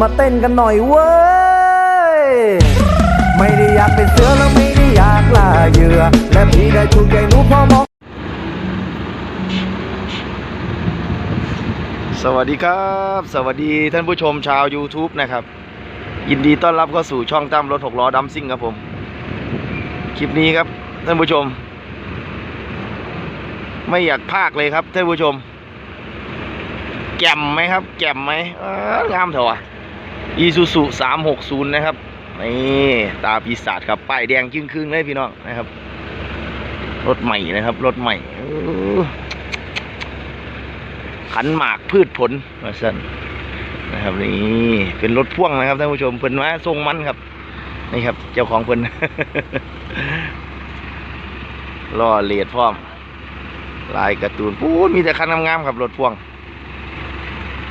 มาเต้นกันหน่อยเว้ย ไม่ได้อยากเป็นเสือแล้วไม่ได้อยากล่าเหยื่อ และพี่ได้ถูกใจหนูพอมองสวัสดีครับ สวัสดีท่านผู้ชมชาว YouTube นะครับ ยินดีต้อนรับเข้าสู่ช่องตั้มรถหกล้อดัมซิ่งครับผม คลิปนี้ครับท่านผู้ชม ไม่อยากพากเลยครับท่านผู้ชม แก่มไหมครับ แก่มไหมงามเถอะวะ อีซูซูสามหกศูนย์นะครับนี่ตาปีศาจครับป้ายแดงครึ่งๆเลยพี่น้องนะครับ รถใหม่นะครับ รถใหม่ขันหมากพืชผลมาสั่นนะครับนี่เป็นรถพ่วงนะครับท่านผู้ชมเพิ่นมาทรงมันครับนี่ครับ เจ้าของเพิ่นล่อเลียดพร้อม ลายการ์ตูนปูดมีแต่คันงามๆครับรถพ่วง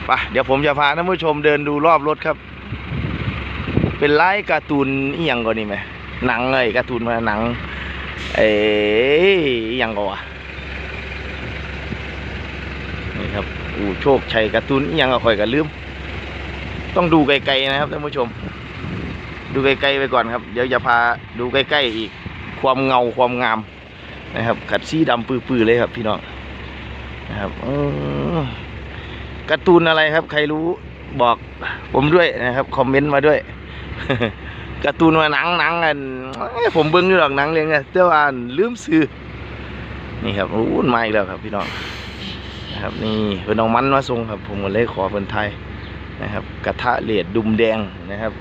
ไปเดี๋ยวผมจะพาท่านผู้ชมเดินดูรอบรถครับ เป็นไลายการ์ตูนอีหยังก่อนนี่ไหมหนังเลยการ์ตูนมาหนังเอ้ยอีหยังก่อนวะนี่ครับอู่โชคชัยการ์ตูนอิหยังก็ค่อยกันลืม ต้องดูไกลๆนะครับท่านผู้ชม ดูไกลๆไปก่อนครับ เดี๋ยวจะพาดูใกล้ๆอีกความเงาความงามนะครับขัดสีดำปื้อๆเลยครับพี่น้องนะครับอการ์ตูนอะไรครับ ใครรู้บอกผมด้วยนะครับ คอมเมนต์มาด้วย การ์ตูนว่าหนังหนังกันเอ้ยผมเบิ้งอยู่หรอกหนังเรื่องนี้แต่ว่าลืมซื้อนี่ครับอู้นมาอีกแล้วครับพี่น้องนะครับนี่เพิ่นเอามันมาส่งครับ ผมก็เลยขอเพิ่นไทยนะครับ กระทะเหลียดดุมแดงนะครับ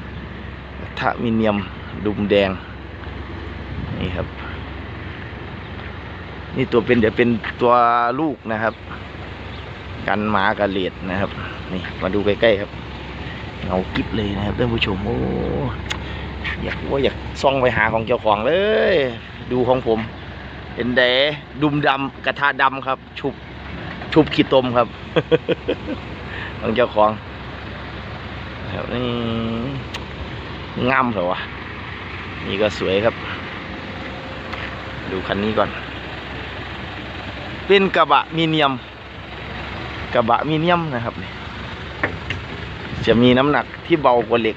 กระทะมิเนียมดุมแดงนี่ครับ นี่ตัวเป็นเดี๋ยวเป็นตัวลูกนะครับ กันหมากับเลดนะครับ นี่มาดูใกล้ๆครับ เงากิ๊บเลยนะครับท่านผู้ชมโอ้อยากว่าอยากซ่องไปหาของเจ้าของเลย ดูของผมเป็นแดดุมดำกระทะดำครับ ชุบชุบขี้ตมครับของเจ้าของครับนี่งามเหรอวะนี่ก็สวยครับ ดูคันนี้ก่อน เป็นกระบะมีเนียม กระบะมีเนียมนะครับนี่ จะมีน้ำหนักที่เบากว่าเหล็ก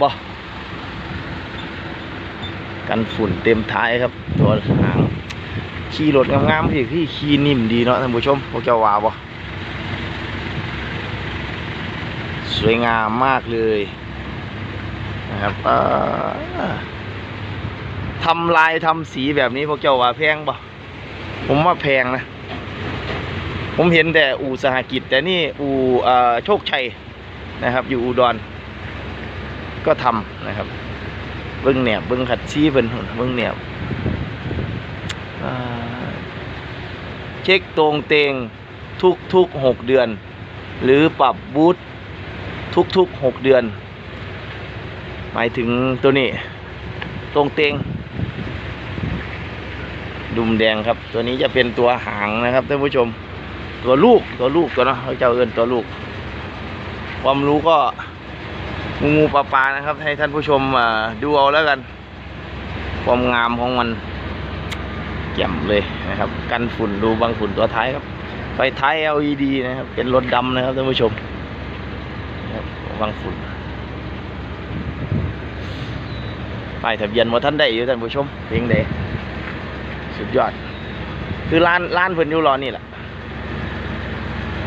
บ่กันฝุ่นเต็มท้ายครับ ตัวหางขี่รถงามๆพี่พี่ขี่นิ่มดีเนาะท่านผู้ชมพวกเจ้าว่าบ่สวยงามมากเลยนะครับทำลายทำสีแบบนี้พวกเจ้าว่าแพงบ่ผมว่าแพงนะ ผมเห็นแต่อู่สหกิจ แต่นี่อู่โชคชัย นะครับ อยู่อุดร ก็ทำนะครับเบิ้งแหนบเบิ้งขัดชี้เพิ่นหุ่นเบิ้งแหนบอ่าเช็คตรงเตงทุกทุกหกเดือน หรือปรับบูททุกทุกหกเดือน หมายถึงตัวนี้ ตรงเตงดุมแดงครับ ตัวนี้จะเป็นตัวหางนะครับท่านผู้ชม ตัวลูกตัวลูกตัวเนาะเขาจ้าเอินตัวลูก ความรู้ก็งูงูปลาปลานะครับ ให้ท่านผู้ชมดูเอาแล้วกัน ความงามของมันแจ่มเลยนะครับ กันฝุ่นดูบางฝุ่นตัวท้ายครับ ไฟท้าย LED นะครับ เป็นรถดำนะครับท่านผู้ชมนะครับบางฝุ่นป้ายทะเบียนมาท่านได้อยู่ท่านผู้ชมเพลงเดสุดยอด คือร้านร้านเพิ่นอยู่รอนี่แหละ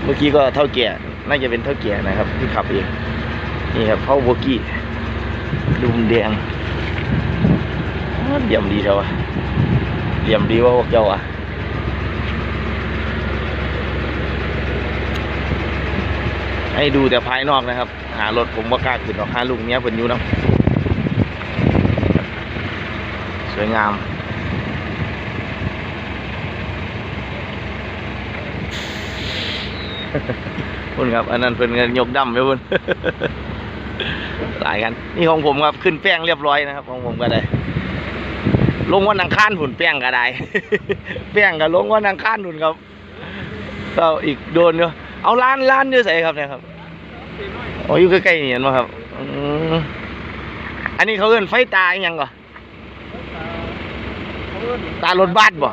เมื่อกี้ก็เท่าแก่ น่าจะเป็นเท่าแก่นะครับ ที่ขับเองนี่ครับพ่อโบกี้ดุมแดงอ้าวเยี่ยมดีเท่าอะเหลี่ยมดีว่าพวกเจ้าอะให้ดูแต่ภายนอกนะครับ หารถผมว่ากล้าขึ้นหรอกหาลุงเนี้ยเป็นยูนะสวยงาม คุณครับ อันนั้นเป็นเงินยกดำไปคุณหลายกัน นี่ของผมครับขึ้นแป้งเรียบร้อยนะครับ ของผมก็ได้ ลงวันอังคารหุ่นแป้งก็ได้ แป้งก็ลงวันอังคารหุ่นครับก็อีกโดนเนาะเอาร้านร้านอยู่ใส่ครับเนี่ยครับโอ้อยู่ใกล้ๆนี่เห็นไหมครับอันนี้เขาเอิ้นไฟตาอหยังก่อตารถบัสบ่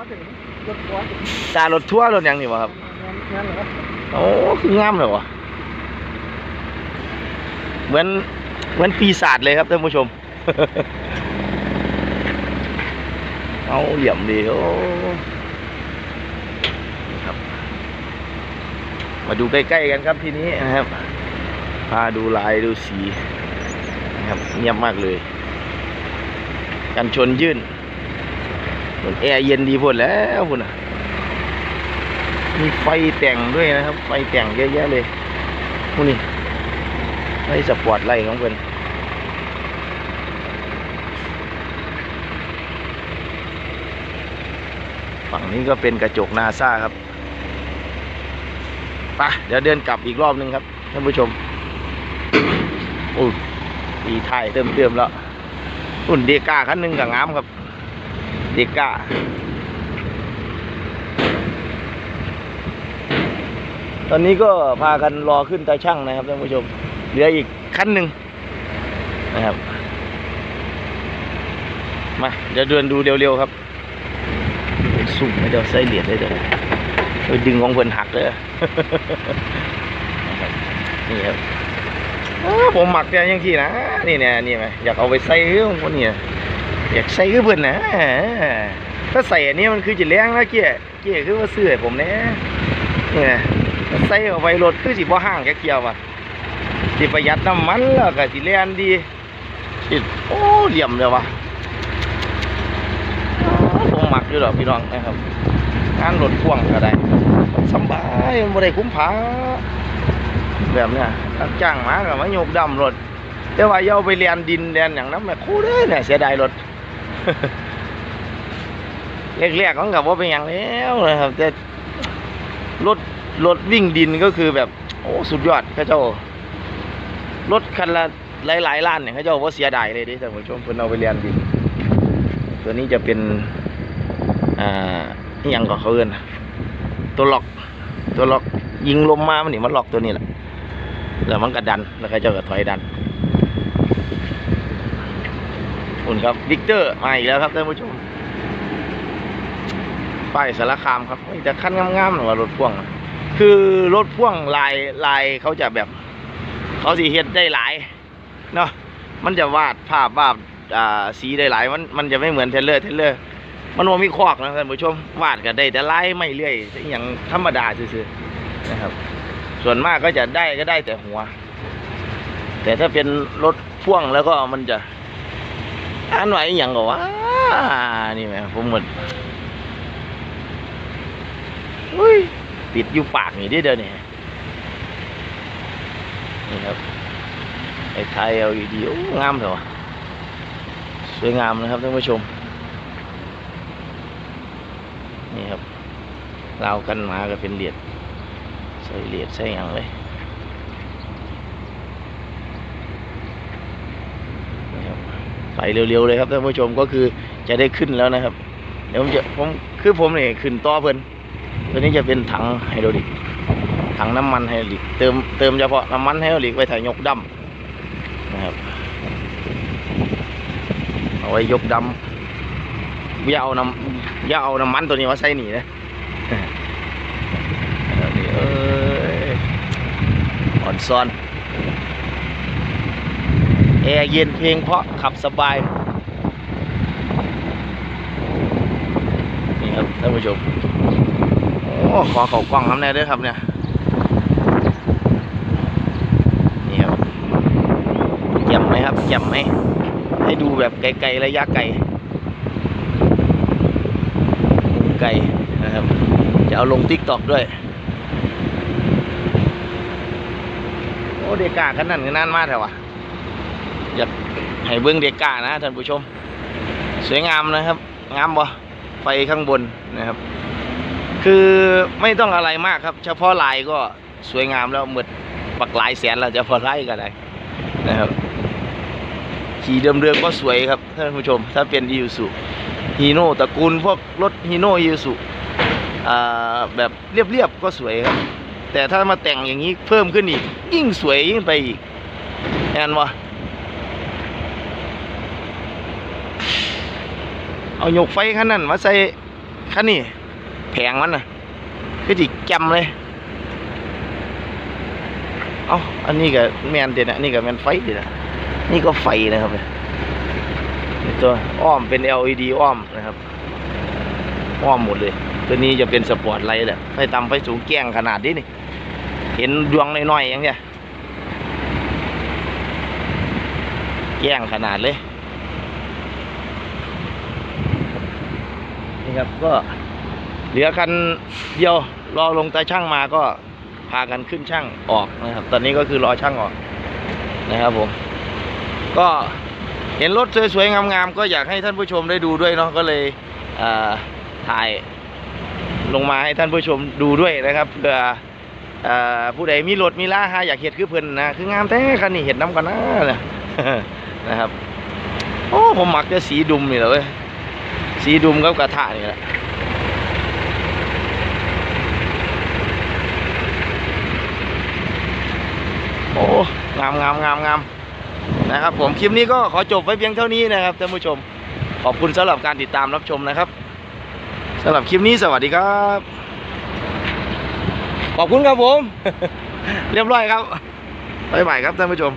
ตารถทั่วรถยังนี่บ่ครับ โอ้คืองามเลยวะเหมือนเหมือนปีศาจเลยครับท่านผู้ชม เอาเหลี่ยมดีโอ้ครับ มาดูใกล้ๆกันครับทีนี้นะครับพาดูลายดูสีนะครับเงียบมากเลย กันชนยื่นเหมือนแอร์เย็นดีพุ่นแล้วพุ่นอะ มีไฟแต่งด้วยนะครับ ไฟแต่งเยอะแยะเลยพวกนี้ไฟสปอร์ตไลท์ของเพิ่นฝั่งนี้ก็เป็นกระจกนาซาครับไปเดี๋ยวเดินกลับอีกรอบนึงครับท่านผู้ชมโอ้ยปีไทายเติมเติมๆแล้วอุ่นเดก้าคันหนึ่งกับงามครับ เดก้า ตอนนี้ก็พากันรอขึ้นตาช่างนะครับท่านผู้ชม เหลืออีกขั้นหนึ่งนะครับ มาเดี๋ยวเดินดูเร็วๆครับสุ่มไม่เดี๋ยวใส่เหรียญเลยเดี๋ยวไปดึงของเพิ่นหักเลยนี่ครับผมหมักแต่ยังที่นะนี่เนี่ยนี่ไหมอยากเอาไปใส่เรื่องพวกนี้อยากใส่คือเพิ่นนะถ้าใส่อันนี้มันคือจะแรงนะเกี้ยเกี้ยคือว่าซื้อผมเนี่ยนี่ไง ใส่เอาไว้รถคือสิบ่ห่างแค่เกี่ยวว่ะสิประหยัดน้ำมันแล้วก็สิแล่นดีสิโอ้เหลี่ยมเลยวะอ้าวผมมักอยู่ดอกพี่น้องนะครับงานรถพ่วงก็ได้สบายบ่ได้คุ้มผาแบบเนี้ยจ้างมาก็มาโยกดำรถแต่ว่าย่าเอาไปเลียนดินเลียนอย่างนั้นแม่ครูเด้เนี่ยเสียดายรถแรกๆมันก็บ่เป็นหยังแล้วนะครับแต่รถ รถวิ่งดินก็คือแบบ โอ้สุดยอดข้าเจ้ารถคันละหลายหลายล้านเนี่ยข้าเจ้าว่าเสียดายเลยดิท่านผู้ชมเพิ่นเอาไปเรียนดิน ตัวนี้จะเป็น อ่ายังก็เขาเอิ้นตัวล็อก ตัวล็อกยิงลมมามันนี่มันล็อกตัวนี้แหละแล้วมันก็ดันแล้วเขาเจ้าก็ถอยดันอุ่นครับวิกเตอร์มาอีกแล้วครับท่านผู้ชมป้ายสารคามครับแต่คันงามๆหรือว่ารถพ่วงอะ คือรถพ่วงลายลายเขาจะแบบ เขาสีเฮ็ดได้หลายเนาะมันจะวาดภาพวาดอ่าสีได้หลายมันมันจะไม่เหมือนเทเลอร์เทเลอร์มันว่ามีคอกนะท่านผู้ชมวาดก็ได้แต่ลายไม่เรื่อยอย่างธรรมดาซื่อๆนะครับ ส่วนมากก็จะได้ก็ได้แต่หัว แต่ถ้าเป็นรถพ่วงแล้วก็มันจะอ่านไหวอย่างก็ว่านี่ไหมผมหมดอุ้ย ติดอยู่ปากนี่เด้อเดี๋ยวนี้นี่ครับไอ้ไทยเอาดีโอ้งามเถอะสวยงามนะครับท่านผู้ชม นี่ครับเราวกันหมาก็เป็นเหรียญใส่เหรียญใส่หยังเลยไปเร็วๆเลยครับท่านผู้ชมก็คือจะได้ขึ้นแล้วนะครับ เดี๋ยวผมจะผมคือผมเนี่ยขึ้นต่อเพิ่น ตัวนี้จะเป็นถังไฮดรอลิก ถังน้ำมันไฮดรอลิก เติมเติมเฉพาะน้ำมันไฮดรอลิกไว้ถ่ายยกดำนะครับ เอาไว้ยกดำอย่าเอาน้ำอย่าเอาน้ำมันตัวนี้มาใส่หนีนะเอานี่เอ้ยอ่อนซ้อนแอร์เย็นเพลงเพราะขับสบาย นี่ครับท่านผู้ชม ขอเขากล้องน้ำแน่ด้วยครับเนี่ยนี่ครับเยี่ยมไหมครับเยี่ยมไหมให้ดูแบบไกลๆระยะไกลไกลนะครับ จะเอาลงติ๊กตอกด้วย โอ้เด็กกากันนั่นกันนั่นมากแถววะอยากให้เบิ้องเด็กกานะท่านผู้ชม สวยงามนะครับ งามบ่ไฟข้างบนนะครับ คือไม่ต้องอะไรมากครับ เฉพาะลายก็สวยงามแล้วหมดปักหลายแสนแล้วเฉพาะลายก็ได้นะครับขี่เดิมๆก็สวยครับท่านผู้ชม ถ้าเป็นอี u สุฮีโน่ตระกูลพวกรถฮีโน่อี u สุแบบเรียบๆก็สวยครับ แต่ถ้ามาแต่งอย่างนี้เพิ่มขึ้นอีก ยิ่งสวยยิ่งไปอีกแอนวะเอาหยกไฟคันนั้นมาใส่คันนี้ ผงมันน่ะคือจิแกมเลยเอ้าอันนี้ก็แมนเด่นอันนี้ก็แมนไฟเด่นอะนี่ก็ไฟนะครับเนี่ยตัวอ้อมเป็น LED อ้อมนะครับอ้อมหมดเลย ตัวนี้จะเป็นสปอร์ตไลท์แหละไฟต่ำไฟสูงแกล้งขนาดนี้นี่เห็นดวงน้อยๆอย่างเงี้ยแกล้งขนาดเลยนี่ครับก็ เหลือคันเดียวรอลงตาช่างมาก็พากันขึ้นช่างออกนะครับ ตอนนี้ก็คือรอช่างออกนะครับผม ก็เห็นรถสวยๆงามๆก็อยากให้ท่านผู้ชมได้ดูด้วยเนาะก็เลยถ่ายลงมาให้ท่านผู้ชมดูด้วยนะครับเผื่ออผู้ใดมีรถมีล่าหาอยากเห็ดคือเพิ่นนะคืองามแท้คันนี้เห็ดน้ำกันนะเนี่ยนะครับโอ้ผมหมักจะสีดุมนี่แหละเว้ยสีดุมกับกระทะนี่แหละโอ้ งามงามงามงามนะครับ ผมคลิปนี้ก็ขอจบไว้เพียงเท่านี้นะครับท่านผู้ชม ขอบคุณสำหรับการติดตามรับชมนะครับสำหรับคลิปนี้สวัสดีครับ ขอบคุณครับผม เรียบร้อยครับบ๊ายบายครับท่านผู้ชม